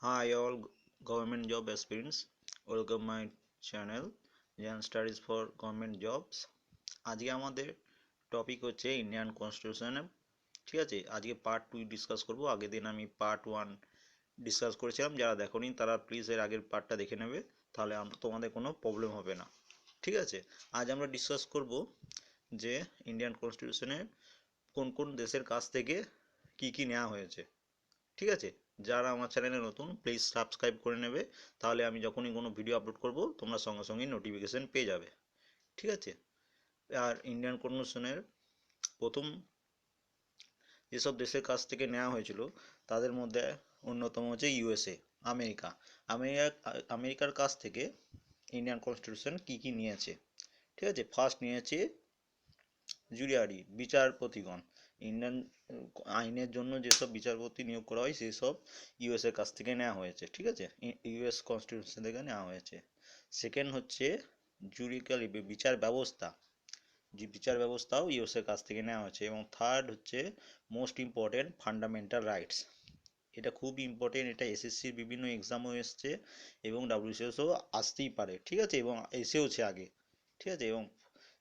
Hi all government job aspirants, welcome my channel. Jan Studies for Government Jobs. আজকে আমাদের topic হচ্ছে Indian কনস্টিটিউশনে ঠিক আছে? আজকে পার্ট টু ডিসকাস করব। আগের দিন আমি পার্ট ওয়ান ডিসকাস করেছিলাম। যারা দেখোনি তারা প্লিজ এর আগের পার্টটা দেখে নেবে। তাহলে তোমাদের কোনো প্রবলেম হবে না। ঠিক আছে? আজ আমরা ডিসকাস করব যে ইন্ডিয়ান কনস্টিটিউশনে কোন কোন দেশের কাছ থেকে কি কি নেওয়া হয়েছে। ঠিক আছে? যারা আমার চ্যানেলে নতুন প্লিজ সাবস্ক্রাইব করে নেবে। তাহলে আমি যখনই কোনো ভিডিও আপলোড করব, তোমরা সঙ্গে সঙ্গে নোটিফিকেশন পেয়ে যাবে। ঠিক আছে? আর ইন্ডিয়ান কনভেনশনের প্রথম যেসব দেশের কাছ থেকে নেওয়া হয়েছিল, তাদের মধ্যে অন্যতম হচ্ছে ইউএসএ আমেরিকা। আমেরিকা, আমেরিকার কাছ থেকে ইন্ডিয়ান কনস্টিটিউশন কি কি নিয়েছে? ঠিক আছে? ফার্স্ট নিয়েছে জুডিয়ারি বিচারপতিগণ। ইন্ডিয়ান আইনের জন্য যেসব বিচারপতি নিয়োগ করা হয় সেই সব ইউএস এর কাছ থেকে নেওয়া হয়েছে, ঠিক আছে? ইউএস কনস্টিটিউশন থেকে নেওয়া হয়েছে। সেকেন্ড হচ্ছে জুডিক্যাল বিচার ব্যবস্থা। যে বিচার ব্যবস্থাও ইউএস এর কাছ থেকে নেওয়া হয়েছে এবং থার্ড হচ্ছে মোস্ট ইম্পর্টেন্ট ফান্ডামেন্টাল রাইটস এটা খুব ইম্পর্টেন্ট এটা এসএসসির বিভিন্ন এক্সামও এসছে এবং ডাব্লিউসিএসও আসতেই পারে, ঠিক আছে? এবং এসেওছে আগে, ঠিক আছে? এবং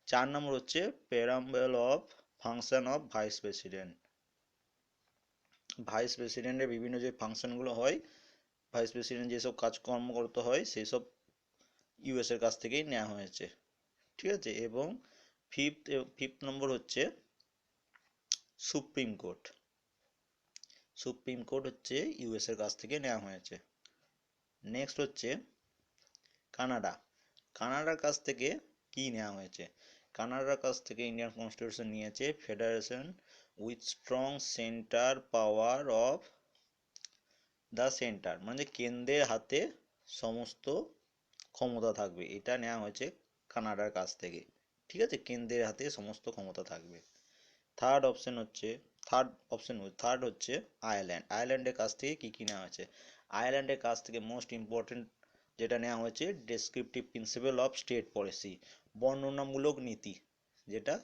চার নম্বর হচ্ছে preamble of function of vice president vice প্রেসিডেন্টের বিভিন্ন যে ফাংশনগুলো হয় ভাইস প্রেসিডেন্ট যেসব কাজকর্ম করতে হয় সেই সব ইউএস এর কাছ থেকেই নেওয়া হয়েছে। ঠিক আছে? এবং ফিফথ ফিফথ নম্বর হচ্ছে সুপ্রিম কোর্ট। সুপ্রিম কোর্ট হচ্ছে ইউএস এর কাছ থেকে নেওয়া হয়েছে। নেক্সট হচ্ছে কানাডা। কানাডার কাছ থেকে কি নেওয়া হয়েছে? কানাডার কাছ থেকে ইন্ডিয়ান কনস্টিটিউশন নিয়েছে federation with strong centre power of the centre মানে কেন্দ্রের হাতে সমস্ত ক্ষমতা থাকবে। এটা নেওয়া হয়েছে কানাডার কাছ থেকে, ঠিক আছে? কেন্দ্রের হাতে সমস্ত ক্ষমতা থাকবে। থার্ড অপশন হচ্ছে থার্ড অপশন থার্ড হচ্ছে আয়ারল্যান্ড আয়ারল্যান্ডের কাছ থেকে কী কী নেওয়া হয়েছে? আয়ারল্যান্ডের কাছ থেকে মোস্ট ইম্পর্টেন্ট যেটা নেওয়া হয়েছে descriptive principle of state policy বর্ণনামূলক নীতি, যেটা,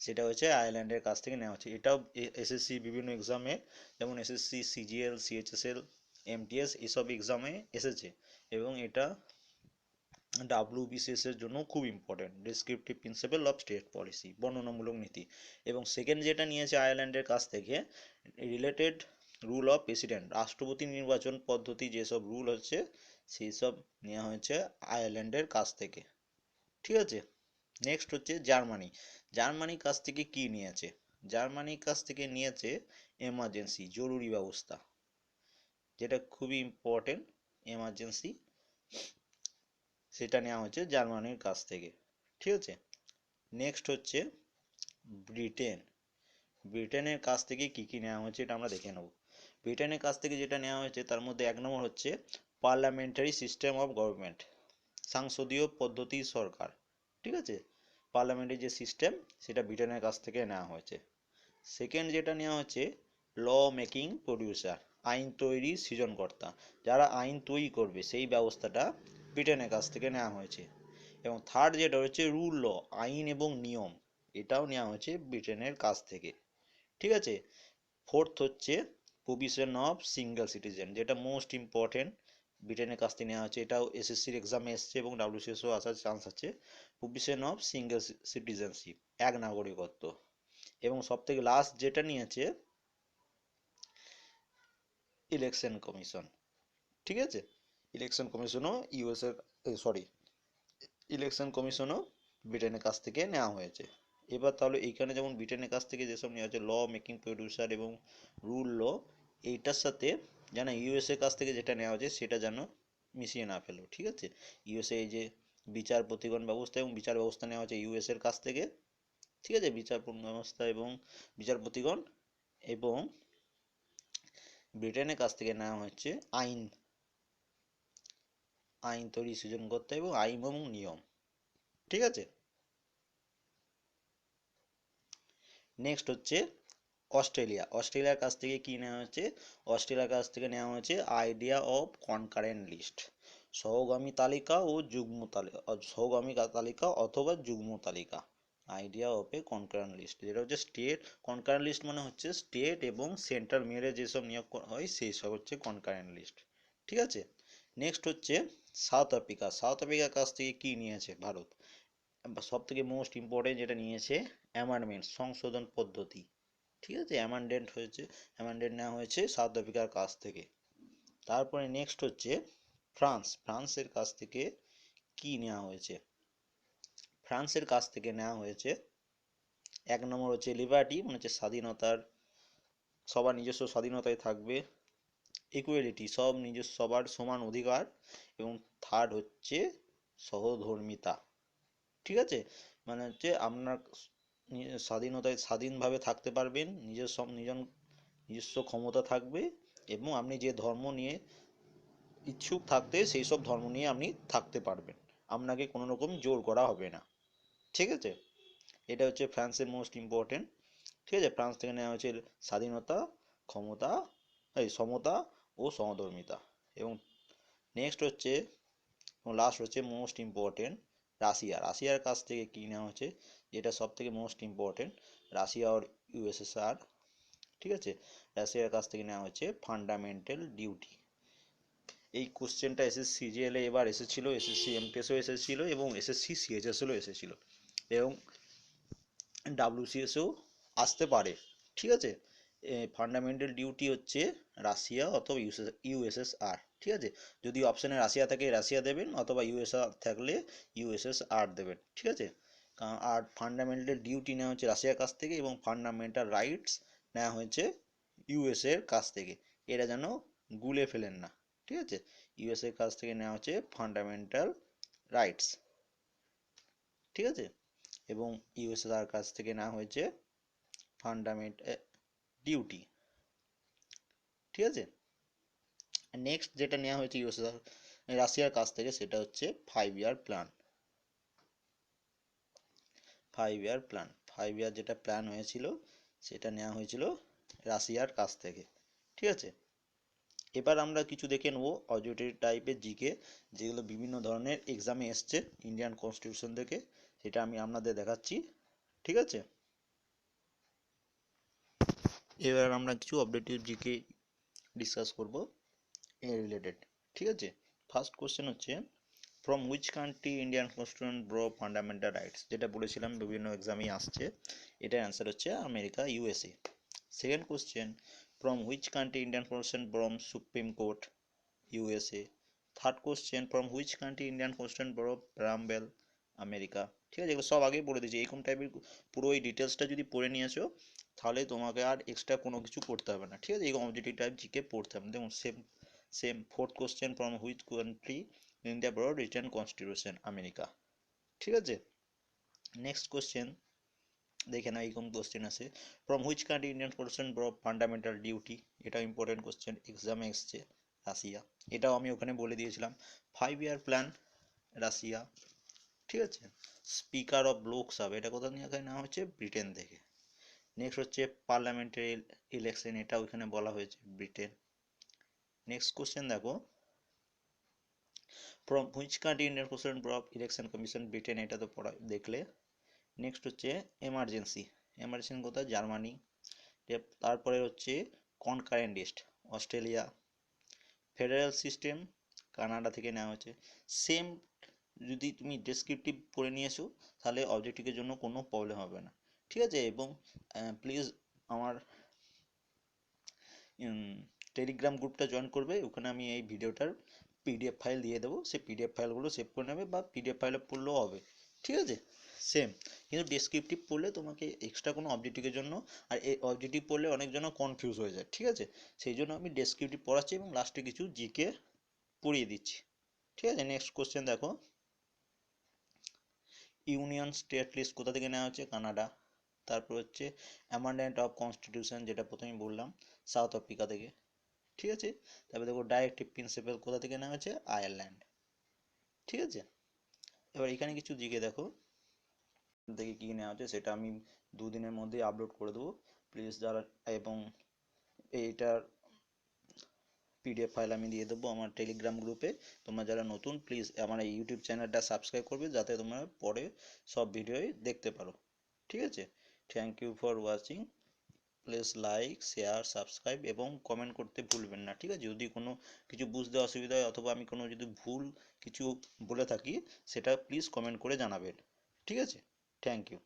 সেটা হচ্ছে আয়ারল্যান্ডের কাছ থেকে নেওয়া হচ্ছে। এটাও এসএসসি বিভিন্ন এক্সামে যেমন এসএসসি সিজিএল সিএইচএসএল এমটিএস এসব এক্সামে এসেছে এবং এটা ডাব্লিউবিসিএস এর জন্য খুব important descriptive principle of state policy বর্ণনামূলক নীতি। এবং সেকেন্ড যেটা নিয়েছে আয়ারল্যান্ডের কাছ থেকে রিলেটেড রুল অফ প্রেসিডেন্ট রাষ্ট্রপতি নির্বাচন পদ্ধতি যেসব রুল হচ্ছে সেই সব নেওয়া হয়েছে আয়ারল্যান্ডের কাছ থেকে। ঠিক আছে? নেক্সট হচ্ছে জার্মানি। জার্মানির কাছ থেকে কি নিয়েছে? জার্মানির কাছ থেকে নিয়েছে এমার্জেন্সি জরুরি ব্যবস্থা। যেটা খুবই ইম্পর্টেন্ট এমার্জেন্সি সেটা নেওয়া হয়েছে জার্মানির কাছ থেকে। ঠিক আছে? নেক্সট হচ্ছে ব্রিটেন ব্রিটেনের কাছ থেকে কি কি নেওয়া হয়েছে এটা আমরা দেখে নেব। ব্রিটেনের কাছ থেকে যেটা নেওয়া হয়েছে, তার মধ্যে এক নম্বর হচ্ছে পার্লামেন্টারি সিস্টেম অফ গভর্নমেন্ট সংসদীয় পদ্ধতি সরকার, ঠিক আছে? পার্লামেন্টের যে সিস্টেম সেটা ব্রিটেনের কাছ থেকে নেওয়া হয়েছে। সেকেন্ড যেটা নেওয়া হচ্ছে ল মেকিং প্রডিউসার আইন তৈরি সৃজনকর্তা, যারা আইন তৈরি করবে, সেই ব্যবস্থাটা ব্রিটেনের কাছ থেকে নেওয়া হয়েছে। এবং থার্ড যেটা হচ্ছে রুল ল আইন এবং নিয়ম, এটাও নেওয়া হয়েছে ব্রিটেনের কাছ থেকে। ঠিক আছে? ফোর্থ হচ্ছে প্রভিশন অফ সিঙ্গেল সিটিজেন যেটা মোস্ট ইম্পর্টেন্ট ব্রিটেনের কাছ থেকে নেওয়া হচ্ছে এটাও এসএসসির এক্সামে এসছে এবং ডাব্লিউসিএসও আসার চান্স আছে। প্রভিশন অফ সিঙ্গেল সিটিজেনশিপ এক নাগরিকত্ব। এবং সব থেকে লাস্ট যেটা নিয়েছে ইলেকশন কমিশন ঠিক আছে? ইলেকশন কমিশনও ইউএসএ সরি ইলেকশন কমিশনও ব্রিটেনের কাছ থেকে নেওয়া হয়েছে। এবার তাহলে এইখানে যেমন ব্রিটেনের কাছ থেকে যেসব নেওয়া হয়েছে ল মেকিং প্রডিউসার এবং রুল ল এইটার সাথে যেন ইউএসএ কাছ থেকে যেটা নেওয়া হয়েছে সেটা যেন মিশিয়ে না ফেলো, ঠিক আছে? ইউএসএ যে বিচার প্রতিগণ ব্যবস্থা এবং বিচার ব্যবস্থা নেওয়া হচ্ছে ইউএসএর কাছ থেকে, ঠিক আছে? বিচার ব্যবস্থা এবং বিচারপতিগণ এবং ব্রিটেনের কাছ থেকে নেওয়া হচ্ছে আইন আইন তৈরি সৃজন করতে এবং আইন এবং নিয়ম, ঠিক আছে? নেক্সট হচ্ছে অস্ট্রেলিয়া। অস্ট্রেলিয়ার কাছ থেকে কি নেওয়া হচ্ছে অস্ট্রেলিয়ার কাছ থেকে নেওয়া হয়েছে আইডিয়া অফ কনকারেন্ট লিস্ট সহগামী তালিকা ও যুগ্ম তালিকা সহগামী তালিকা অথবা যুগ্ম তালিকা। Idea of a concurrent list যেটা হচ্ছে স্টেট কনকারেন্ট লিস্ট মানে হচ্ছে স্টেট এবং সেন্ট্রাল মিলে যেসব নিয়োগ হয়, সেই সব হচ্ছে কনকারেন্ট লিস্ট ঠিক আছে? নেক্সট হচ্ছে সাউথ আফ্রিকা। সাউথ আফ্রিকার কাছ থেকে কি নিয়েছে ভারত? সব থেকে মোস্ট ইম্পর্টেন্ট যেটা নিয়েছে অ্যামেন্ডমেন্ট সংশোধন পদ্ধতি। ঠিক আছে অ্যামেন্ডেন্ট হয়েছে অ্যামেন্ডেন্ট নেওয়া হয়েছে সাউথ আফ্রিকার কাছ থেকে। তারপরে নেক্সট হচ্ছে ফ্রান্স ফ্রান্সের কাছ থেকে কি নেওয়া হয়েছে? ফ্রান্সের কাছ থেকে নেওয়া হয়েছে, এক নম্বর হচ্ছে লিবার্টি মানে হচ্ছে স্বাধীনতার, সবার নিজস্ব স্বাধীনতায় থাকবে ইকুয়ালিটি সব নিজস্ব, সবার সমান অধিকার, এবং থার্ড হচ্ছে সহধর্মিতা। ঠিক আছে? মানে হচ্ছে আপনার স্বাধীনতায় স্বাধীনভাবে থাকতে পারবেন, নিজের সব নিজন, নিজস্ব ক্ষমতা থাকবে এবং আপনি যে ধর্ম নিয়ে ইচ্ছুক থাকতে সেই সব ধর্ম নিয়ে আপনি থাকতে পারবেন। আপনাকে কোনো রকম জোর করা হবে না। ঠিক আছে? এটা হচ্ছে ফ্রান্সের মোস্ট ইম্পর্টেন্ট ঠিক আছে? ফ্রান্স থেকে নেওয়া হয়েছে স্বাধীনতা, ক্ষমতা, এই সমতা ও সমধর্মিতা। এবং নেক্সট হচ্ছে এবং লাস্ট হচ্ছে মোস্ট ইম্পর্টেন্ট রাশিয়া রাশিয়ার কাছ থেকে কী নেওয়া হচ্ছে যেটা সব থেকে মোস্ট ইম্পর্টেন্ট রাশিয়া আর ইউএসএসআর ঠিক আছে? রাশিয়ার কাছ থেকে নেওয়া হচ্ছে ফান্ডামেন্টাল ডিউটি এই কোশ্চেনটা এসএসসি সিজিএলে এবার এসেছিল এসএসসি এমটিএসও এসেছিল এবং এসএসসি সিএইচএসএলও এসেছিল এবং ডাব্লিউসিএসও আসতে পারে, ঠিক আছে? ফান্ডামেন্টাল ডিউটি হচ্ছে রাশিয়া অথবা ইউএসএসআর ঠিক আছে? যদি অপশানে রাশিয়া থাকে, রাশিয়া দেবেন অথবা ইউএসআর থাকলে ইউএসএসআর দেবেন, ঠিক আছে? কা- আর ফান্ডামেন্টাল ডিউটি নেওয়া হচ্ছে রাশিয়ার কাছ থেকে এবং ফান্ডামেন্টাল রাইটস নেওয়া হয়েছে ইউএসএ এর কাছ থেকে। এরা যেন গুলে ফেলেন না, ঠিক আছে? ইউএসএ এর কাছ থেকে নেওয়া হচ্ছে ফান্ডামেন্টাল রাইটস ঠিক আছে? এবং ইউএসএর কাছ থেকে নেওয়া হয়েছে ফান্ডামেন্ট ডিউটি ঠিক আছে? নেক্সট যেটা নেওয়া হয়েছে ইউএসএর রাশিয়ার কাছ থেকে সেটা হচ্ছে five year plan five year plan five year যেটা প্ল্যান হয়েছিল, সেটা নেওয়া হয়েছিল রাশিয়ার কাছ থেকে। ঠিক আছে? এবার আমরা কিছু দেখে নেব অবজেক্টিভ টাইপের জিকে, যেগুলো বিভিন্ন ধরনের এক্সামে এসছে ইন্ডিয়ান কনস্টিটিউশন থেকে। সেটা আমি আপনাদের দেখাচ্ছি। ঠিক আছে? এবার আমরা কিছু অবজেক্টিভ জিকে ডিসকাস করব। রিলেটেড ঠিক আছে? ফার্স্ট কোশ্চেন হচ্ছে from which country Indian constitution borrow fundamental rights যেটা বলেছিলাম, বিভিন্ন এক্সামেই আসছে, এটার অ্যান্সার হচ্ছে America USA second question from which country Indian constitution borrow supreme court USA third question from which country Indian constitution borrow preamble America ঠিক আছে, এগুলো সব আগেই পড়ে দিয়েছি। এরকম টাইপের পুরো এই ডিটেলসটা যদি পড়ে নিয়েছো তাহলে তোমাকে আর এক্সট্রা কোনো কিছু পড়তে হবে না। ঠিক আছে, এই অবজেক্টিভ টাইপ জিকে পড়তে হবে। দেখুন same same fourth question from which country India borrowed written constitution America ঠিক আছে? নেক্সট কোশ্চেন দেখে না এইরকম কোশ্চেন আছে? From which country Indian constitution borrow fundamental duty এটা ইম্পর্টেন্ট কোশ্চেন এক্সামে এসছে, রাশিয়া। এটাও আমি ওখানে বলে দিয়েছিলাম। Five year plan Russia. ঠিক আছে? স্পিকার অফ লোকসভা এটা কোথা নিয়ে এখানে নেওয়া হচ্ছে ব্রিটেন থেকে। নেক্সট হচ্ছে পার্লামেন্টারি ইলেকশন এটা ওইখানে বলা হয়েছে ব্রিটেন নেক্সট কোশ্চেন দেখো। From which country Indian president of election commission Britain এটা তো পড়া দেখলে। নেক্সট হচ্ছে এমার্জেন্সি এমার্জেন্সি কোথায়? জার্মানি তারপরে হচ্ছে concurrent list Australia federal system Canada থেকে নেওয়া হয়েছে। সেম যদি তুমি ডেসক্রিপটিভ পড়ে নিয়েছো, তাহলে অবজেক্টিভের জন্য কোনো প্রবলেম হবে না। ঠিক আছে? এবং প্লিজ আমার টেলিগ্রাম গ্রুপটা জয়েন করবে, ওখানে আমি এই ভিডিওটার পিডিএফ ফাইল দিয়ে দেবো। সেই পিডিএফ ফাইলগুলো সেভ করে নেবে বা পিডিএফ ফাইলে পড়লেও হবে। ঠিক আছে? সেম কিন্তু ডেসক্রিপটিভ পড়লে তোমাকে এক্সট্রা কোনো অবজেক্টিভের জন্য, আর এই অবজেক্টিভ পড়লে অনেকজন কনফিউজ হয়ে যায়। ঠিক আছে? সেই জন্য আমি ডেসক্রিপটিভ পড়াচ্ছি এবং লাস্টে কিছু জিকে পড়িয়ে দিচ্ছি। ঠিক আছে? নেক্সট কোশ্চেন দেখো। ইউনিয়ন স্টেট লিস্ট কোথা থেকে নেওয়া হচ্ছে? কানাডা। তারপর হচ্ছে অ্যামান্ডেন্ট অফ কনস্টিটিউশন যেটা প্রথমেই বললাম সাউথ আফ্রিকা থেকে। ঠিক আছে? তারপর দেখো ডাইরেক্টিভ প্রিন্সিপাল কোথা থেকে নেওয়া হয়েছে আয়ারল্যান্ড ঠিক আছে? এবার এখানে কিছু জিকে দেখো। থেকে কী নেওয়া হচ্ছে, সেটা আমি দুদিনের মধ্যেই আপলোড করে দেবো। প্লিজ যারা, এবং এইটার পিডিএফ ফাইল আমি দিয়ে দেবো আমার টেলিগ্রাম গ্রুপে তোমরা যারা নতুন প্লিজ আমার এই ইউটিউব চ্যানেলটা সাবস্ক্রাইব করবে, যাতে তোমরা পরে সব ভিডিওই দেখতে পারো। ঠিক আছে? Thank you for watching please like share subscribe এবং কমেন্ট করতে ভুলবেন না, ঠিক আছে? যদি কোনো কিছু বুঝতে অসুবিধা হয় অথবা আমি কোনো যদি ভুল কিছু বলে থাকি, সেটা প্লিজ কমেন্ট করে জানাবেন, ঠিক আছে? Thank you